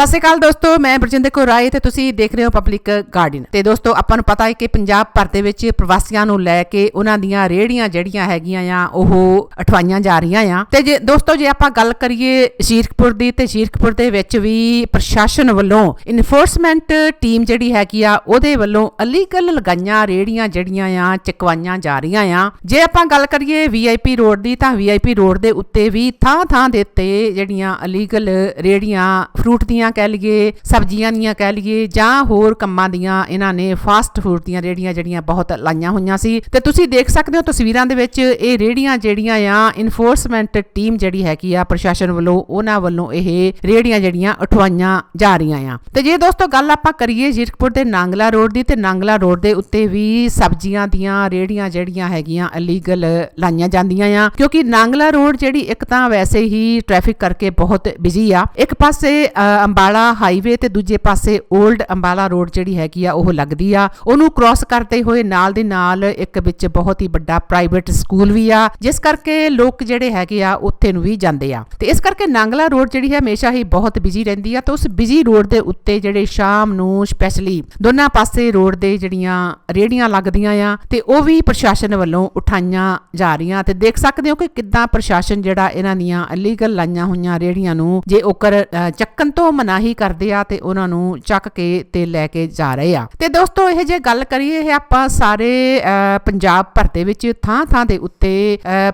ਸਤਿ ਸ਼੍ਰੀ ਅਕਾਲ ਦੋਸਤੋ, ਮੈਂ ਬਰਜਿੰਦਰ ਕੌਰ ਰਾਏ ਤੇ ਤੁਸੀਂ ਦੇਖ ਰਹੇ ਹੋ ਪਬਲਿਕ ਗਾਰਡਨ ਤੇ ਦੋਸਤੋ, ਆਪਾਂ ਨੂੰ ਪਤਾ ਹੈ ਕਿ ਪੰਜਾਬ ਭਰ ਦੇ ਵਿੱਚ ਪ੍ਰਵਾਸੀਆਂ ਨੂੰ ਲੈ ਕੇ ਉਹਨਾਂ ਦੀਆਂ ਰੇੜੀਆਂ ਜਿਹੜੀਆਂ ਹੈਗੀਆਂ ਆ, ਉਹ ਅਠਵਾਈਆਂ ਜਾ ਰਹੀਆਂ ਆ। ਤੇ ਜੇ ਦੋਸਤੋ, ਜੇ ਆਪਾਂ ਗੱਲ ਕਰੀਏ ਸ਼ੀਰਖਪੁਰ ਦੀ, ਤੇ ਸ਼ੀਰਖਪੁਰ ਦੇ ਵਿੱਚ ਵੀ ਪ੍ਰਸ਼ਾਸਨ ਵੱਲੋਂ ਇਨਫੋਰਸਮੈਂਟ ਟੀਮ ਜਿਹੜੀ ਹੈਗੀ ਆ, ਉਹਦੇ ਵੱਲੋਂ ਅਲੀਗਲ ਲਗਾਈਆਂ ਰੇੜੀਆਂ ਜਿਹੜੀਆਂ ਆ, ਚਕਵਾਈਆਂ ਜਾ ਰਹੀਆਂ ਆ। ਜੇ ਆਪਾਂ ਗੱਲ ਕਰੀਏ ਵੀਆਈਪੀ ਰੋਡ ਦੀ, ਤਾਂ ਵੀਆਈਪੀ ਰੋਡ ਦੇ ਉੱਤੇ ਵੀ ਥਾਂ ਥਾਂ ਦੇ ਉੱਤੇ ਜਿਹੜੀਆਂ ਅਲੀਗਲ ਰੇੜੀਆਂ ਫਰੂਟ ਦੀਆਂ ਕਹਿ ਲਈਏ ਸਬਜ਼ੀਆਂ ਦੀਆਂ ਕਹਿ ਲਈਏ ਜਾਂ ਹੋਰ ਕੰਮਾਂ ਦੀਆਂ ਇਹਨਾਂ ਨੇ ਫਾਸਟ ਫੂਡ ਦੀਆਂ ਰੇੜੀਆਂ ਜਿਹੜੀਆਂ ਬਹੁਤ ਲਾਈਆਂ ਹੋਈਆਂ ਸੀ। ਤੇ ਤੁਸੀਂ ਦੇਖ ਸਕਦੇ ਹੋ ਤਸਵੀਰਾਂ ਦੇ ਵਿੱਚ ਇਹ ਰੇੜੀਆਂ ਜਿਹੜੀਆਂ ਆ ਇਨਫੋਰਸਮੈਂਟ ਟੀਮ ਜਿਹੜੀ ਹੈਗੀ ਆ ਪ੍ਰਸ਼ਾਸਨ ਵੱਲੋਂ ਉਹਨਾਂ ਵੱਲੋਂ ਇਹ ਰੇੜੀਆਂ ਜਿਹੜੀਆਂ ਉਠਵਾਈਆਂ ਜਾ ਰਹੀਆਂ ਆ। ਤੇ ਜੇ ਦੋਸਤੋ ਗੱਲ ਆਪਾਂ ਕਰੀਏ ਜੀਰਕਪੁਰ ਦੇ ਨਾਂਗਲਾ ਰੋਡ ਦੀ ਤੇ ਨਾਂਗਲਾ ਰੋਡ ਦੇ ਉੱਤੇ ਵੀ ਸਬਜ਼ੀਆਂ ਦੀਆਂ ਰੇੜੀਆਂ ਜਿਹੜੀਆਂ ਹੈਗੀਆਂ ਅਲੀਗਲ ਲਾਈਆਂ ਜਾਂਦੀਆਂ ਆ ਕਿਉਂਕਿ ਨਾਂਗਲਾ ਰੋਡ ਜਿਹੜੀ ਇੱਕ ਤਾਂ ਵੈਸੇ ਹੀ ਟ੍ਰੈਫਿਕ ਕਰਕੇ ਬਹੁਤ ਬਿਜ਼ੀ ਆ। ਇੱਕ ਪਾਸੇ ਅ, ਅੰਬਾਲਾ ਹਾਈਵੇ ਤੇ ਦੂਜੇ ਪਾਸੇ 올ਡ ਅੰਬਾਲਾ ਰੋਡ ਜਿਹੜੀ ਹੈਗੀ ਆ, ਉਹ ਲੱਗਦੀ ਆ। ਉਹਨੂੰ ਕ੍ਰਾਸ ਕਰਦੇ ਹੋਏ ਨਾਲ ਦੇ ਨਾਲ ਇੱਕ ਵਿੱਚ ਬਹੁਤ ਹੀ ਵੱਡਾ ਪ੍ਰਾਈਵੇਟ ਸਕੂਲ ਵੀ ਆ, ਜਿਸ ਕਰਕੇ ਲੋਕ ਜਿਹੜੇ ਹੈਗੇ ਆ, ਉੱਥੇ ਨੂੰ ਵੀ ਜਾਂਦੇ ਆ। ਤੇ ਇਸ ਕਰਕੇ ਨਾਂਗਲਾ ਰੋਡ ਜਿਹੜੀ ਹੈ, ਹਮੇਸ਼ਾ ਹੀ ਬਹੁਤ ਬਿਜ਼ੀ ਰਹਿੰਦੀ ਆ ਤੇ ਉਸ ਬਿਜ਼ੀ ਰੋਡ ਦੇ ਉੱਤੇ ਜਿਹੜੇ ਸ਼ਾਮ ਨੂੰ ਸਪੈਸ਼ਲੀ ਦੋਨਾਂ ਪਾਸੇ ਰੋਡ ਦੇ ਜਿਹੜੀਆਂ ਰੇੜੀਆਂ ਲੱਗਦੀਆਂ ਆ ਤੇ ਉਹ ਵੀ ਪ੍ਰਸ਼ਾਸਨ ਵੱਲੋਂ ਉਠਾਈਆਂ ਜਾ ਰਹੀਆਂ। ਤੇ ਦੇਖ ਸਕਦੇ ਹੋ ਕਿ ਕਿੱਦਾਂ ਪ੍ਰਸ਼ਾਸਨ ਜਿਹੜਾ ਇਹਨਾਂ ਦੀਆਂ ਅਲੀਗਲ ਲਾਈਆਂ ਹੋਈਆਂ ਰੇੜੀਆਂ ਨੂੰ ਜੇ ਓਕਰ ਚੱਕਣ ਤੋਂ ਮਨਾਹੀ ਕਰਦੇ ਆ ਤੇ ਉਹਨਾਂ ਨੂੰ ਚੱਕ ਕੇ ਤੇ ਲੈ ਕੇ ਜਾ ਰਹੇ ਆ। ਤੇ ਦੋਸਤੋ ਇਹ ਜੇ ਗੱਲ ਕਰੀਏ ਇਹ ਆਪਾਂ ਸਾਰੇ ਪੰਜਾਬ ਭਰ ਦੇ ਵਿੱਚ ਥਾਂ ਥਾਂ ਦੇ ਉੱਤੇ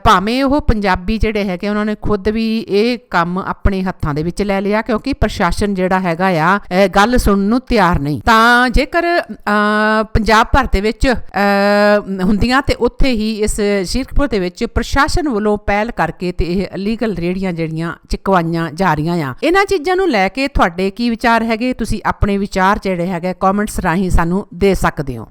ਭਾਵੇਂ ਉਹ ਪੰਜਾਬੀ ਜਿਹੜੇ ਹੈਗੇ ਉਹਨਾਂ ਨੇ ਖੁਦ ਵੀ ਇਹ ਕੰਮ ਆਪਣੇ ਹੱਥਾਂ ਦੇ ਵਿੱਚ ਲੈ ਲਿਆ ਕਿਉਂਕਿ ਪ੍ਰਸ਼ਾਸਨ ਜਿਹੜਾ ਹੈਗਾ ਆ ਗੱਲ ਸੁਣਨ ਨੂੰ ਤਿਆਰ ਨਹੀਂ। ਤਾਂ ਜੇਕਰ ਪੰਜਾਬ ਭਰ ਦੇ ਵਿੱਚ ਅ, ਹੁੰਦੀਆਂ ਤੇ ਉੱਥੇ ਹੀ ਇਸ ਸ਼ੀਰਖਪੁਰ ਦੇ ਵਿੱਚ ਪ੍ਰਸ਼ਾਸਨ ਵੱਲੋਂ ਪਹਿਲ ਕਰਕੇ ਤੇ ਇਹ ਅਲੀਗਲ ਰੇੜੀਆਂ ਜਿਹੜੀਆਂ ਚਕਵਾਈਆਂ ਜਾ ਰਹੀਆਂ ਆ ਇਹਨਾਂ ਚੀਜ਼ਾਂ ਨੂੰ ਲੈ ਕੇ ਤੁਹਾਡੇ ਕੀ ਵਿਚਾਰ ਹੈਗੇ, ਤੁਸੀਂ ਆਪਣੇ ਵਿਚਾਰ ਜਿਹੜੇ ਹੈਗੇ ਕਮੈਂਟਸ ਰਾਹੀਂ ਸਾਨੂੰ ਦੇ ਸਕਦੇ ਹੋ।